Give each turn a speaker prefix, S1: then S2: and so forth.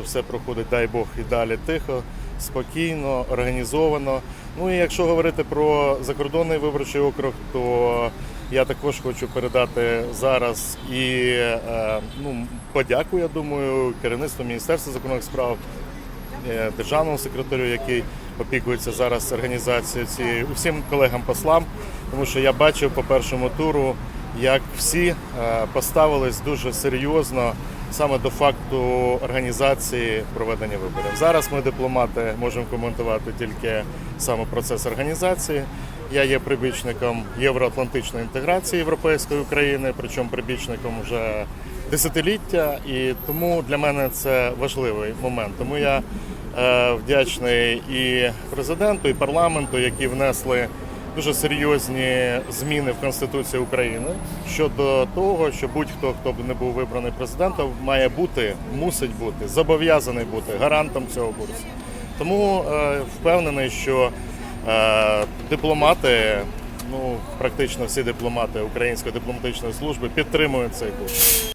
S1: Все проходить, дай Бог, і далі тихо, спокійно, організовано. Ну і якщо говорити про закордонний виборчий округ, то я також хочу передати зараз і е, ну, подяку, я думаю, керівництву Міністерства закордонних справ, е, державному секретарю, який опікується зараз організацією цією, усім колегам-послам, тому що я бачив по першому туру, як всі е, поставились дуже серйозно саме до факту організації проведення виборів. Зараз ми, дипломати, можемо коментувати тільки саме процес організації. Я є прибічником євроатлантичної інтеграції Європейської України, причому прибічником вже десятиліття, і тому для мене це важливий момент. Тому я е, вдячний і президенту, і парламенту, які внесли дуже серйозні зміни в Конституцію України щодо того, що будь-хто, хто б не був вибраний президентом, має бути, мусить бути, зобов'язаний бути гарантом цього курсу. Тому е, впевнений, що е, дипломати, ну практично всі дипломати Української дипломатичної служби підтримують цей курс.